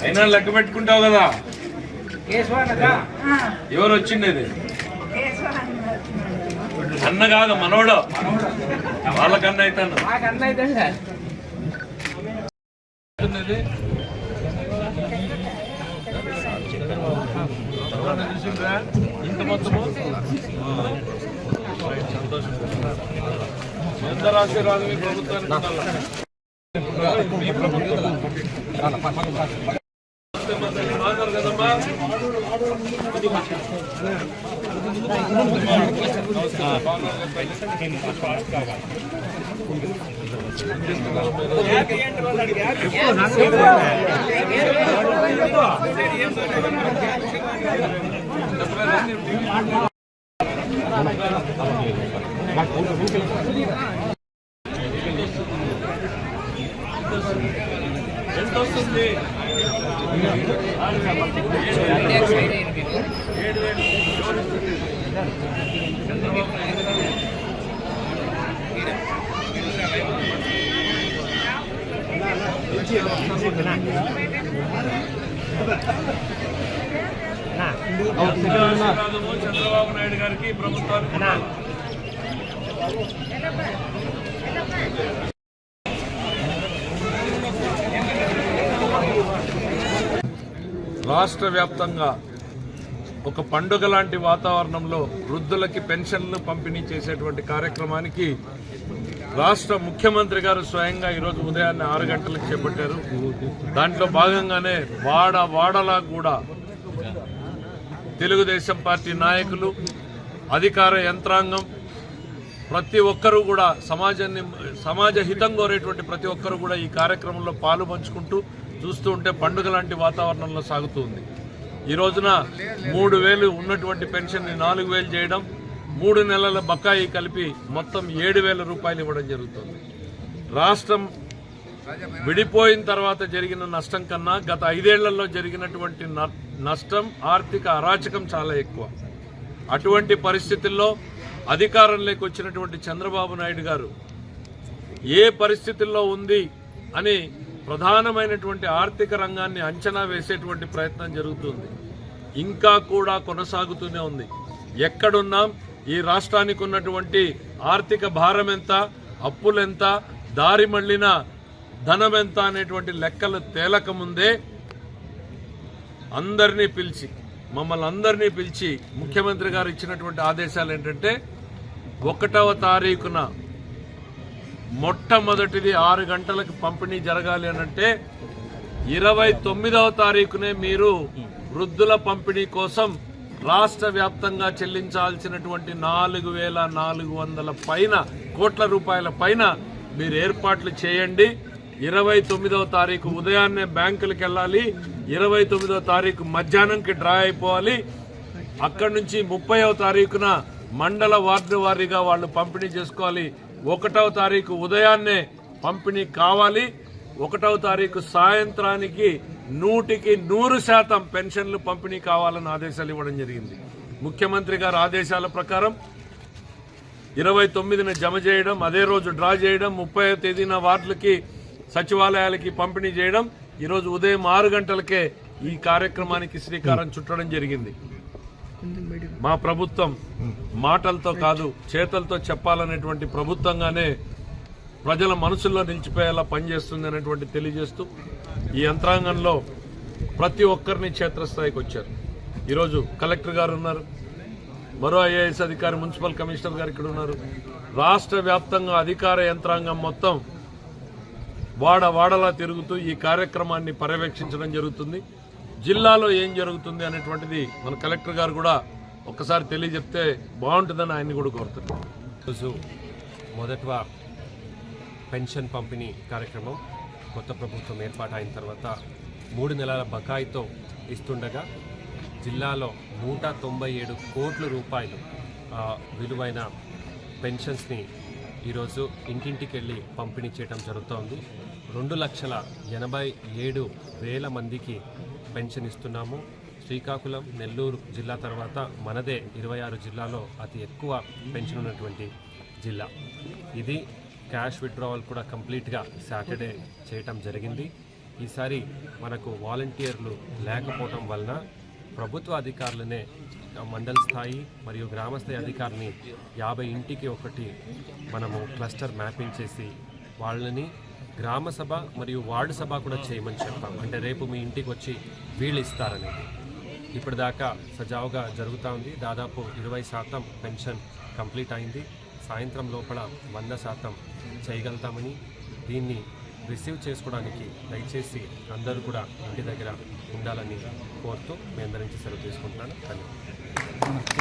అయినా లెక్క పెట్టుకుంటావు కదా? ఎవరు వచ్చిండేది. అన్న కాదు మనోడు. వాళ్ళకన్నా అయితే ఇంత మొత్తము? సంతోషం ఎంత ఆశీర్వాదం మీ ప్రభుత్వానికి కదమ్మా ఎంత వస్తుంది? చంద్రబాబు నాయుడు గారికి ప్రభుత్వానికి రాష్ట్ర వ్యాప్తంగా ఒక పండుగ లాంటి వాతావరణంలో వృద్ధులకి పెన్షన్లు పంపిణీ చేసేటువంటి కార్యక్రమానికి రాష్ట్ర ముఖ్యమంత్రి గారు స్వయంగా ఈరోజు ఉదయాన్నే ఆరు గంటలకు చేపట్టారు. దాంట్లో భాగంగానే వాడ వాడలా కూడా తెలుగుదేశం పార్టీ నాయకులు అధికార యంత్రాంగం ప్రతి ఒక్కరూ కూడా సమాజాన్ని సమాజ హితం కోరేటువంటి ప్రతి ఒక్కరూ కూడా ఈ కార్యక్రమంలో పాలు పంచుకుంటూ చూస్తూ ఉంటే పండుగ లాంటి వాతావరణంలో సాగుతూ ఉంది. ఈ రోజున మూడు వేలు ఉన్నటువంటి పెన్షన్ని నాలుగు వేలు చేయడం మూడు నెలల బకాయి కలిపి మొత్తం ఏడు వేల రూపాయలు ఇవ్వడం జరుగుతుంది. రాష్ట్రం విడిపోయిన తర్వాత జరిగిన నష్టం కన్నా గత ఐదేళ్ళలో జరిగినటువంటి న- నష్టం ఆర్థిక అరాచకం చాలా ఎక్కువ. అటువంటి పరిస్థితుల్లో అధికారంలోకి వచ్చినటువంటి చంద్రబాబు నాయుడు గారు ఏ పరిస్థితుల్లో ఉంది అని ప్రధానమైనటువంటి ఆర్థిక రంగాన్ని అంచనా వేసేటువంటి ప్రయత్నం జరుగుతుంది. ఇంకా కూడా కొనసాగుతూనే ఉంది. ఎక్కడున్నాం? ఈ రాష్ట్రానికి ఉన్నటువంటి ఆర్థిక భారం ఎంత? అప్పులెంత? దారి మళ్ళిన ధనం ఎంత అనేటువంటి లెక్కలు తేలకముందే అందరినీ పిలిచి మమ్మల్ని అందరినీ పిలిచి ముఖ్యమంత్రి గారు ఇచ్చినటువంటి ఆదేశాలు ఏంటంటే ఒకటవ తారీఖున మొట్టమొదటిది ఆరు గంటలకు పంపిణీ జరగాలి అని అంటే ఇరవై తొమ్మిదవ తారీఖునే మీరు వృద్ధుల పంపిణీ కోసం రాష్ట్ర వ్యాప్తంగా చెల్లించాల్సినటువంటి నాలుగు వేల నాలుగు వందల పైన కోట్ల రూపాయల పైన మీరు ఏర్పాట్లు చేయండి. ఇరవై తొమ్మిదవ తారీఖు ఉదయాన్నే బ్యాంకులకు వెళ్ళాలి. ఇరవై తొమ్మిదవ తారీఖు మధ్యాహ్నంకి డ్రా అయిపోవాలి. అక్కడి నుంచి ముప్పైవ తారీఖున మండల వార్డు వారీగా వాళ్ళు పంపిణీ చేసుకోవాలి. ఒకటవ తారీఖు ఉదయాన్నే పంపిణీ కావాలి. ఒకటవ తారీఖు సాయంత్రానికి నూటికి నూరు శాతం పెన్షన్లు పంపిణీ కావాలని ఆదేశాలు ఇవ్వడం జరిగింది. ముఖ్యమంత్రి గారి ఆదేశాల ప్రకారం ఇరవై తొమ్మిదిన జమ చేయడం అదే రోజు డ్రా చేయడం ముప్పై తేదీన వార్డులకి సచివాలయాలకి పంపిణీ చేయడం ఈరోజు ఉదయం ఆరు గంటలకే ఈ కార్యక్రమానికి శ్రీకారం చుట్టడం జరిగింది. మా ప్రభుత్వం మాటలతో కాదు చేతలతో చెప్పాలనేటువంటి ప్రభుత్వంగానే ప్రజల మనసుల్లో నిలిచిపోయేలా పనిచేస్తుంది అనేటువంటి తెలియజేస్తూ ఈ యంత్రాంగంలో ప్రతి ఒక్కరిని క్షేత్రస్థాయికి వచ్చారు. ఈరోజు కలెక్టర్ గారు ఉన్నారు మరో ఐఏఎస్ అధికారి మున్సిపల్ కమిషనర్ గారు ఇక్కడ ఉన్నారు. రాష్ట్ర వ్యాప్తంగా అధికార యంత్రాంగం మొత్తం వాడ వాడలా తిరుగుతూ ఈ కార్యక్రమాన్ని పర్యవేక్షించడం జరుగుతుంది. జిల్లాలో ఏం జరుగుతుంది అనేటువంటిది మన కలెక్టర్ గారు కూడా ఒక్కసారి తెలియజెప్తే బాగుంటుందని ఆయన్ని కూడా కోరుతున్నాను రోజు మొదట పెన్షన్ పంపిణీ కార్యక్రమం కొత్త ప్రభుత్వం ఏర్పాటైన తర్వాత మూడు నెలల బకాయితో ఇస్తుండగా జిల్లాలో నూట తొంభై ఏడు కోట్ల రూపాయలు విలువైన పెన్షన్స్ని ఈరోజు ఇంటింటికి వెళ్ళి పంపిణీ చేయడం జరుగుతోంది. రెండు లక్షల ఎనభై ఏడు వేల మందికి పెన్షన్ ఇస్తున్నాము. శ్రీకాకుళం నెల్లూరు జిల్లా తర్వాత మనదే ఇరవై ఆరు జిల్లాలో అతి ఎక్కువ పెన్షన్ ఉన్నటువంటి జిల్లా. ఇది క్యాష్ విత్డ్రావల్ కూడా కంప్లీట్గా సాటర్డే చేయటం జరిగింది. ఈసారి మనకు వాలంటీర్లు లేకపోవటం వలన ప్రభుత్వ అధికారులనే మండల స్థాయి మరియు గ్రామస్థాయి అధికారిని యాభై ఇంటికి ఒకటి మనము క్లస్టర్ మ్యాపింగ్ చేసి వాళ్ళని గ్రామ సభ మరియు వార్డు సభ కూడా చేయమని చెప్పాం అంటే రేపు మీ ఇంటికి వచ్చి వీళ్ళు ఇస్తారనేది. ఇప్పటిదాకా సజావుగా జరుగుతూ ఉంది. దాదాపు ఇరవై శాతం పెన్షన్ కంప్లీట్ అయింది. సాయంత్రం లోపల వంద శాతం చేయగలుగుతామని దీన్ని రిసీవ్ చేసుకోవడానికి దయచేసి అందరూ కూడా ఇంటి దగ్గర ఉండాలని కోరుతూ మీ అందరి నుంచి సెలవు తీసుకుంటున్నాను. ధన్యవాదాలు.